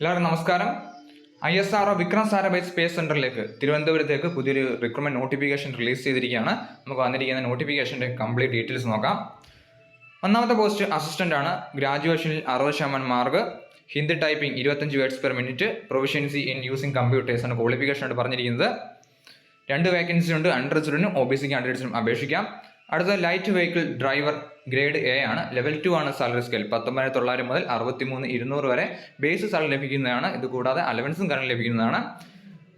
എല്ലാവർക്കും നമസ്കാരം. I S R Vikram Sarabhai space സെന്ററിലേക്ക് തിരുവനന്തപുരത്തേക്ക് പുതിയൊരു റിക്രൂട്ട്മെന്റ് നോട്ടിഫിക്കേഷൻ റിലീസ് ചെയ്തിരിക്കുകയാണ്. നമുക്ക് വന്നിരിക്കുന്ന നോട്ടിഫിക്കേഷന്റെ കംപ്ലീറ്റ് ഡീറ്റെയിൽസ് നോക്കാം. ഒന്നാമത്തെ പോസ്റ്റ് അസിസ്റ്റന്റ് ആണ്. ഗ്രാജുവേഷനിൽ അറുപത് ശതമാനം മാർക്ക് ഹിന്ദി ടൈപ്പിംഗ് ഇരുപത്തഞ്ച് words per minute proficiency in using computers ആണ് ക്വാളിഫിക്കേഷൻ ആയിട്ട് പറഞ്ഞിരിക്കുന്നത്. രണ്ട് വേക്കൻസി ഉണ്ട് അൺറിസർവ്ഡിനും ഒ ബി സി കാൻഡിഡേറ്റ്സിനും അപേക്ഷിക്കാം. അടുത്ത light vehicle driver grade A ആണ്. ലെവൽ ടു ആണ് സാലറി സ്കെയിൽ പത്തൊമ്പതിനായിരത്തി തൊള്ളായിരം മുതൽ അറുപത്തി മൂന്ന് ഇരുന്നൂറ് വരെ ബേസ് സാലറി ലഭിക്കുന്നതാണ്. ഇത് കൂടാതെ അലവൻസും കറണ്ട് ലഭിക്കുന്നതാണ്.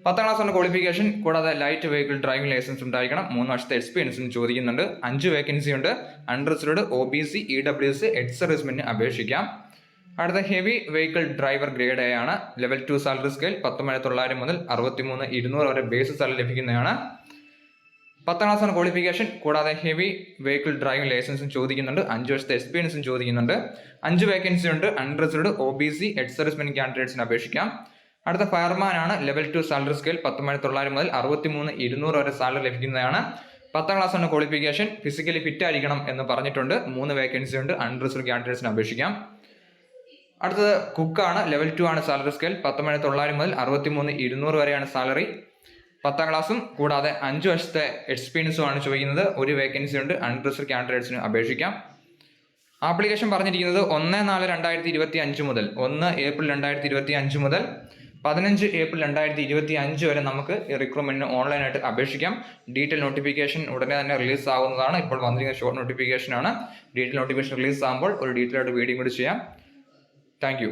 പത്താം ക്ലാസ് ആണ് ക്വാളിഫിക്കേഷൻ കൂടാതെ ലൈറ്റ് വെഹിക്കിൾ ഡ്രൈവിംഗ് ലൈസൻസ് ഉണ്ടായിരിക്കണം. മൂന്ന് വർഷത്തെ എക്സ്പീരിയൻസും ചോദിക്കുന്നുണ്ട്. അഞ്ച് വേക്കൻസി ഉണ്ട്. Unreserved O B C E W C Ed സർവീസ്മെന്റിന് അപേക്ഷിക്കാം. അടുത്ത heavy vehicle driver grade A ആണ്. ലെവൽ ടു സാലറി സ്കെയിൽ പത്തൊമ്പതിനായിരത്തി തൊള്ളായിരം മുതൽ അറുപത്തി മൂന്ന് ഇരുന്നൂറ് വരെ ബേസ് സാലറി ലഭിക്കുന്നതാണ്. പത്താം ക്ലാസ്സാണ് ക്വാളിഫിക്കേഷൻ കൂടാതെ ഹെവി വെഹിക്കിൾ ഡ്രൈവിംഗ് ലൈസൻസും ചോദിക്കുന്നുണ്ട്. അഞ്ച് വർഷത്തെ എക്സ്പീരിയൻസും ചോദിക്കുന്നുണ്ട്. അഞ്ച് വേക്കൻസി ഉണ്ട്. അൺറിസർവ്ഡ് ഒ ബി സി എഡ് സർവീസ്മെന്റ് കാൻഡിഡേറ്റ്സിന് അപേക്ഷിക്കാം. അടുത്ത ഫയർമാൻ ആണ്. ലെവൽ ടു സാലറി സ്കെയിൽ പത്തൊമ്പതിനായിരത്തി തൊള്ളായിരം മുതൽ അറുപത്തി മൂന്ന് ഇരുന്നൂറ് വരെ സാലറി ലഭിക്കുന്നതാണ്. പത്താം ക്ലാസ് ആണ് ക്വാളിഫിക്കേഷൻ ഫിസിക്കലി ഫിറ്റ് ആയിരിക്കണം എന്ന് പറഞ്ഞിട്ടുണ്ട്. മൂന്ന് വേക്കൻസി ഉണ്ട്. അൺറിസർവ്ഡ് കാൻഡിഡേറ്റ്സിന് അപേക്ഷിക്കാം. അടുത്തത് കുക്കാണ് ലെവൽ ടു ആണ് സാലറി സ്കെയിൽ പത്തൊമ്പതിനായിരത്തി തൊള്ളായിരം മുതൽ അറുപത്തി മൂന്ന് ഇരുന്നൂറ് വരെയാണ് സാലറി പത്താം ക്ലാസ്സും കൂടാതെ അഞ്ച് വർഷത്തെ എക്സ്പീരിയൻസും ആണ് ചോദിക്കുന്നത്. ഒരു വേക്കൻസി ഉണ്ട്. അൺറിസർവ് കാൻഡിഡേറ്റ്സിന് അപേക്ഷിക്കാം. ആപ്ലിക്കേഷൻ പറഞ്ഞിരിക്കുന്നത് ഒന്ന് നാല് രണ്ടായിരത്തി ഇരുപത്തി അഞ്ച് മുതൽ ഒന്ന് ഏപ്രിൽ രണ്ടായിരത്തി ഇരുപത്തി അഞ്ച് മുതൽ പതിനഞ്ച് ഏപ്രിൽ രണ്ടായിരത്തി ഇരുപത്തി അഞ്ച് വരെ നമുക്ക് ഈ റിക്രൂട്ട്മെന്റിന് ഓൺലൈനായിട്ട് അപേക്ഷിക്കാം. ഡീറ്റെയിൽ നോട്ടിഫിക്കേഷൻ ഉടനെ തന്നെ റിലീസ് ആവുന്നതാണ്. ഇപ്പോൾ വന്നിരിക്കുന്ന ഷോർട്ട് നോട്ടിഫിക്കേഷൻ ആണ്. ഡീറ്റെയിൽ നോട്ടിഫിക്കേഷൻ റിലീസ് ആകുമ്പോൾ ഒരു ഡീറ്റെയിൽ ആയിട്ട് വീഡിയോ കൂടി ചെയ്യാം. താങ്ക്